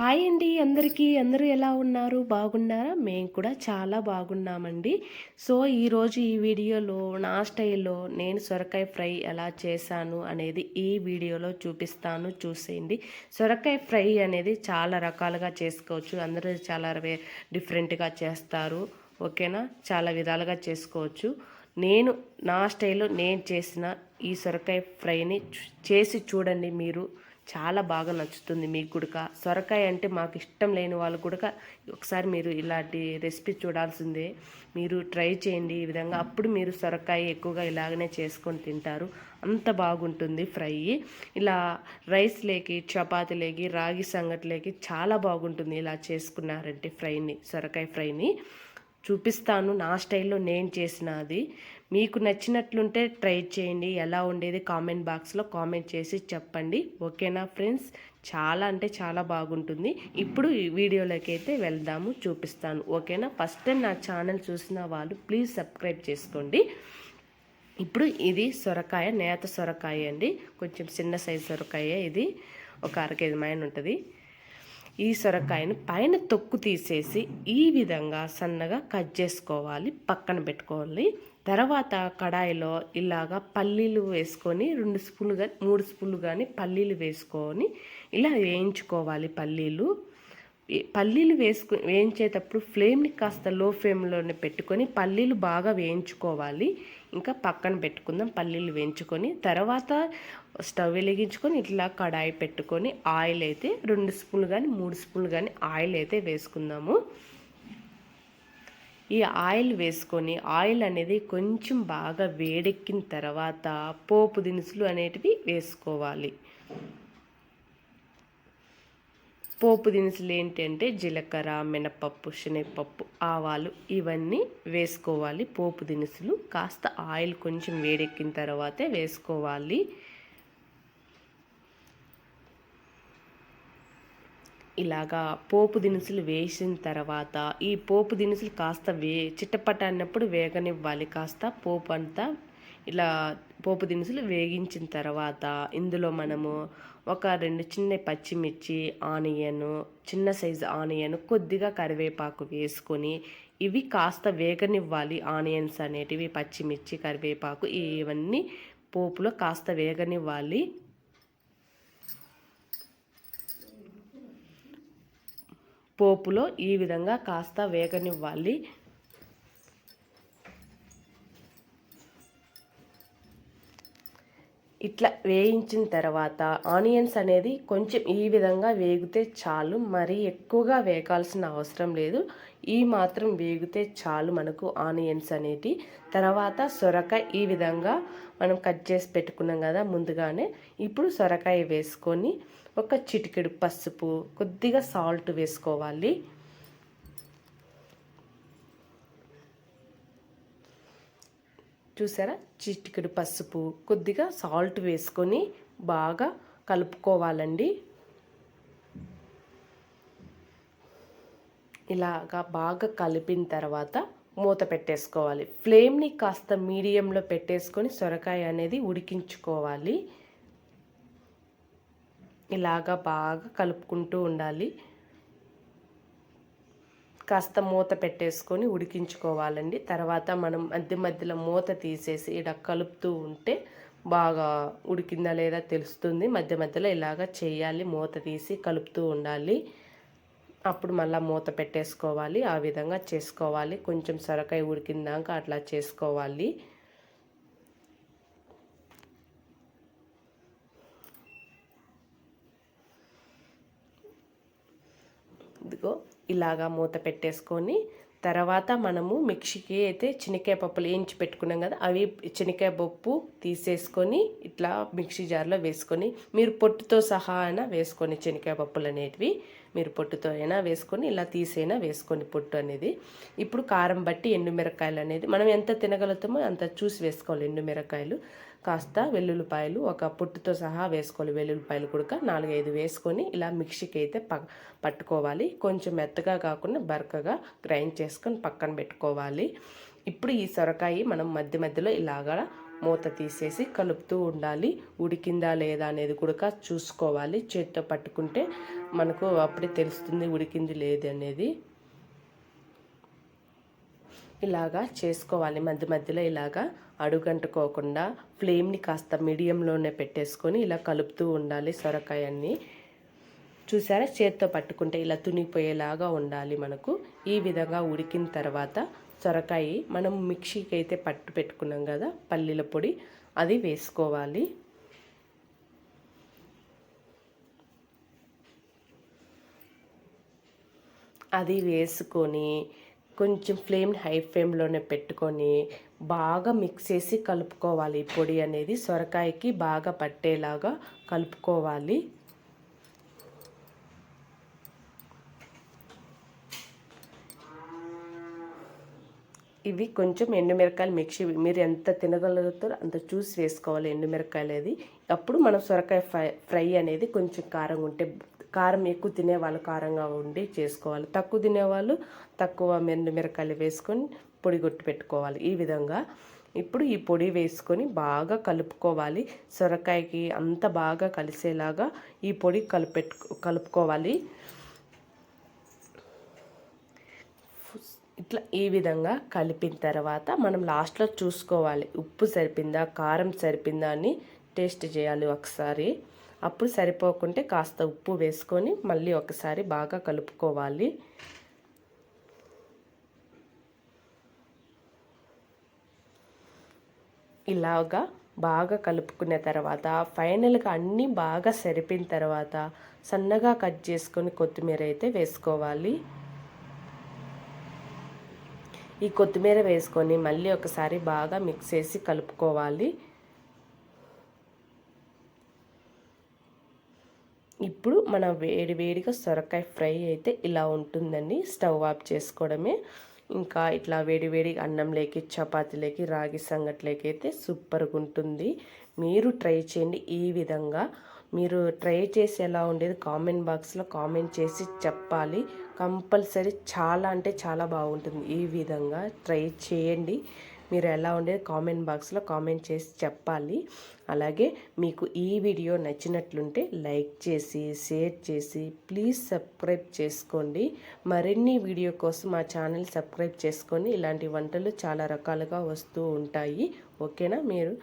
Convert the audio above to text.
Hi అండి అందరికీ. అందరూ ఎలా ఉన్నారు? బాగున్నారా? మేము కూడా చాలా బాగున్నామండి. సో ఈరోజు ఈ వీడియోలో నా స్టైల్లో నేను సొరకాయ ఫ్రై ఎలా చేశాను అనేది ఈ వీడియోలో చూపిస్తాను. చూసేయండి. సొరకాయ ఫ్రై అనేది చాలా రకాలుగా చేసుకోవచ్చు. అందరూ చాలా డిఫరెంట్గా చేస్తారు. ఓకేనా? చాలా విధాలుగా చేసుకోవచ్చు. నేను నా స్టైల్లో నేను చేసిన ఈ సొరకాయ ఫ్రైని చూ- చేసి చూడండి మీరు. చాలా బాగా నచ్చుతుంది మీకు కూడా సొరకాయ అంటే మాకు ఇష్టం లేని వాళ్ళు కూడా ఒకసారి మీరు ఇలాంటి రెసిపీ చూడాల్సిందే. మీరు ట్రై చేయండి ఈ విధంగా. అప్పుడు మీరు సొరకాయ ఎక్కువగా ఇలాగనే చేసుకొని తింటారు. అంత బాగుంటుంది ఫ్రై. ఇలా రైస్ లేకి చపాతి లేకి రాగి సంగట్లేకి చాలా బాగుంటుంది ఇలా చేసుకున్నారంటే ఫ్రైని సొరకాయ ఫ్రైని. చూపిస్తాను నా స్టైల్లో నేను చేసినది. మీకు నచ్చినట్లుంటే ట్రై చేయండి. ఎలా ఉండేది కామెంట్ బాక్స్లో కామెంట్ చేసి చెప్పండి. ఓకేనా ఫ్రెండ్స్? చాలా అంటే చాలా బాగుంటుంది. ఇప్పుడు ఈ వీడియోలోకి అయితే వెళ్దాము చూపిస్తాను. ఓకేనా? ఫస్ట్ టైం నా ఛానల్ చూసిన వాళ్ళు ప్లీజ్ సబ్స్క్రైబ్ చేసుకోండి. ఇప్పుడు ఇది సొరకాయ నేత సొరకాయ అండి. కొంచెం చిన్న సైజు సొరకాయ ఇది. ఒక అరకేజీ మైన ఉంటుంది. ఈ సొరకాయను పైన తొక్కు తీసేసి ఈ విధంగా సన్నగా కట్ చేసుకోవాలి. పక్కన పెట్టుకోవాలి. తర్వాత కడాయిలో ఇలాగా పల్లీలు వేసుకొని రెండు స్పూన్లు కానీ మూడు స్పూన్లు కానీ పల్లీలు వేసుకొని ఇలా వేయించుకోవాలి పల్లీలు. పల్లీలు వేసుకు వేయించేటప్పుడు ఫ్లేమ్ని కాస్త లో ఫ్లేమ్లోనే పెట్టుకొని పల్లీలు బాగా వేయించుకోవాలి. ఇంకా పక్కన పెట్టుకుందాం పల్లీలు వేయించుకొని. తర్వాత స్టవ్ వెలిగించుకొని ఇట్లా కడాయి పెట్టుకొని ఆయిల్ అయితే రెండు స్పూన్లు కానీ మూడు స్పూన్లు కానీ ఆయిల్ అయితే వేసుకుందాము. ఈ ఆయిల్ వేసుకొని ఆయిల్ అనేది కొంచెం బాగా వేడెక్కిన తర్వాత పోపు దినుసులు అనేటివి వేసుకోవాలి. పోపు దినుసులు ఏంటంటే జీలకర్ర మినపప్పు శనగపప్పు ఆవాలు ఇవన్నీ వేసుకోవాలి. పోపు దినుసులు కాస్త ఆయిల్ కొంచెం వేడెక్కిన తర్వాతే వేసుకోవాలి. ఇలాగా పోపు దినుసులు వేసిన తర్వాత ఈ పోపు దినుసులు కాస్త వే చిట్టపట అన్నప్పుడు వేగనివ్వాలి. కాస్త పోపు అంతా ఇలా పోపు దినుసులు వేగించిన తర్వాత ఇందులో మనము ఒక రెండు చిన్న పచ్చిమిర్చి ఆనియన్ చిన్న సైజు ఆనియన్ కొద్దిగా కరివేపాకు వేసుకొని ఇవి కాస్త వేగనివ్వాలి. ఆనియన్స్ అనేటివి పచ్చిమిర్చి కరివేపాకు ఇవన్నీ పోపులో కాస్త వేగనివ్వాలి. పోపులో ఈ విధంగా కాస్త వేగనివ్వాలి. ఇట్లా వేయించిన తర్వాత ఆనియన్స్ అనేది కొంచెం ఈ విధంగా వేగితే చాలు. మరీ ఎక్కువగా వేగాల్సిన అవసరం లేదు. ఈ మాత్రం వేగితే చాలు మనకు ఆనియన్స్ అనేది తర్వాత సొరకాయ ఈ విధంగా మనం కట్ చేసి పెట్టుకున్నాం కదా ముందుగానే. ఇప్పుడు సొరకాయ వేసుకొని ఒక చిటికెడు పసుపు కొద్దిగా సాల్ట్ వేసుకోవాలి. చూసారా? చిటికెడు పసుపు కొద్దిగా సాల్ట్ వేసుకొని బాగా కలుపుకోవాలండి. ఇలాగా బాగా కలిపిన తర్వాత మూత పెట్టేసుకోవాలి. ఫ్లేమ్ని కాస్త మీడియంలో పెట్టేసుకొని సొరకాయ అనేది ఉడికించుకోవాలి. ఇలాగా బాగా కలుపుకుంటూ ఉండాలి. కాస్త మూత పెట్టేసుకొని ఉడికించుకోవాలండి. తర్వాత మనం మధ్య మధ్యలో మూత తీసేసి ఇలా కలుపుతూ ఉంటే బాగా ఉడికిందా లేదా తెలుస్తుంది. మధ్య మధ్యలో ఇలాగ చేయాలి. మూత తీసి కలుపుతూ ఉండాలి. అప్పుడు మళ్ళీ మూత పెట్టేసుకోవాలి ఆ విధంగా చేసుకోవాలి. కొంచెం సొరకాయ ఉడికిందాక అట్లా చేసుకోవాలి. ఇదిగో ఇలాగా మూత పెట్టేసుకొని తర్వాత మనము మిక్సీకి అయితే శనక్కాయ పప్పులు వేయించి పెట్టుకున్నాం కదా అవి శనక్కాయ పప్పు తీసేసుకొని ఇట్లా మిక్సీ జార్లో వేసుకొని మీరు పొట్టుతో సహా అయినా వేసుకొని శనక్కాయ పప్పులు అనేటివి మీరు పొట్టుతో అయినా వేసుకొని ఇలా తీసైనా వేసుకొని పొట్టు అనేది. ఇప్పుడు కారం బట్టి ఎండుమిరకాయలు అనేది మనం ఎంత తినగలుగుతామో అంత చూసి వేసుకోవాలి ఎండుమిరకాయలు కాస్త వెల్లుల్లిపాయలు ఒక పొట్టుతో సహా వేసుకోవాలి. వెల్లుల్లిపాయలు కూడా నాలుగైదు వేసుకొని ఇలా మిక్సీకి అయితే ప పట్టుకోవాలి. కొంచెం మెత్తగా కాకుండా బరకగా గ్రైండ్ చేసుకొని పక్కన పెట్టుకోవాలి. ఇప్పుడు ఈ సొరకాయ మనం మధ్య మధ్యలో ఇలాగా మూత తీసేసి కలుపుతూ ఉండాలి. ఉడికిందా లేదా అనేది కూడా చూసుకోవాలి. చేత్తో పట్టుకుంటే మనకు అప్పుడే తెలుస్తుంది ఉడికింది లేదు అనేది. ఇలాగా చేసుకోవాలి. మధ్య మధ్యలో ఇలాగా అడుగంటుకోకుండా ఫ్లేమ్ని కాస్త మీడియంలోనే పెట్టేసుకొని ఇలా కలుపుతూ ఉండాలి సొరకాయన్ని. చూసారా? చేత్తో పట్టుకుంటే ఇలా తునిపోయేలాగా ఉండాలి మనకు. ఈ విధంగా ఉడికిన తర్వాత సొరకాయ మనం మిక్సీకి అయితే పట్టు పెట్టుకున్నాం కదా పల్లీల పొడి అది వేసుకోవాలి. అది వేసుకొని కొంచెం ఫ్లేమ్ హై ఫ్లేమ్లోనే పెట్టుకొని బాగా మిక్స్ చేసి కలుపుకోవాలి. పొడి అనేది సొరకాయకి బాగా పట్టేలాగా కలుపుకోవాలి. ఇవి కొంచెం ఎండుమిరకాయలు మిక్సీ మీరు ఎంత తినగలుగుతారో అంత చూసి వేసుకోవాలి ఎండుమిరకాయలు అది అప్పుడు మనం సొరకాయ ఫ్రై ఫ్రై అనేది కొంచెం కారం ఉంటే కారం ఎక్కువ తినేవాళ్ళు కారంగా ఉండి చేసుకోవాలి. తక్కువ తినేవాళ్ళు తక్కువ ఎండుమిరకాయలు వేసుకొని పొడి కొట్టి పెట్టుకోవాలి. ఈ విధంగా ఇప్పుడు ఈ పొడి వేసుకొని బాగా కలుపుకోవాలి. సొరకాయకి అంత బాగా కలిసేలాగా ఈ పొడి కలిపెట్టు కలుపుకోవాలి. ఇట్లా ఈ విధంగా కలిపిన తర్వాత మనం లాస్ట్లో చూసుకోవాలి. ఉప్పు సరిపోయిందా కారం సరిపోయిందా అని టేస్ట్ చేయాలి ఒకసారి. అప్పుడు సరిపోకుంటే కాస్త ఉప్పు వేసుకొని మళ్ళీ ఒకసారి బాగా కలుపుకోవాలి. ఇలాగా బాగా కలుపుకున్న తర్వాత ఫైనల్గా అన్నీ బాగా సరిపోయిన తర్వాత సన్నగా కట్ చేసుకొని కొత్తిమీర అయితే వేసుకోవాలి. ఈ కొత్తిమీర వేసుకొని మళ్ళీ ఒకసారి బాగా మిక్స్ చేసి కలుపుకోవాలి. ఇప్పుడు మన వేడి వేడిగా సొరకాయ ఫ్రై అయితే ఇలా ఉంటుందండి. స్టవ్ ఆఫ్ చేసుకోవడమే. ఇంకా ఇట్లా వేడి వేడి అన్నంలోకి చపాతీలోకి రాగి సంగట్లోకి అయితే సూపర్గా ఉంటుంది. మీరు ట్రై చేయండి ఈ విధంగా. మీరు ట్రై చేసి ఎలా ఉండేది కామెంట్ బాక్స్లో కామెంట్ చేసి చెప్పాలి. కంపల్సరీ చాలా అంటే చాలా బాగుంటుంది. ఈ విధంగా ట్రై చేయండి. మీరు ఎలా ఉండేది కామెంట్ బాక్స్లో కామెంట్ చేసి చెప్పాలి. అలాగే మీకు ఈ వీడియో నచ్చినట్లుంటే లైక్ చేసి షేర్ చేసి ప్లీజ్ సబ్స్క్రైబ్ చేసుకోండి. మరిన్ని వీడియో కోసం మా ఛానల్ సబ్స్క్రైబ్ చేసుకొని ఇలాంటి వంటలు చాలా రకాలుగా వస్తూ ఉంటాయి. ఓకేనా? మీరు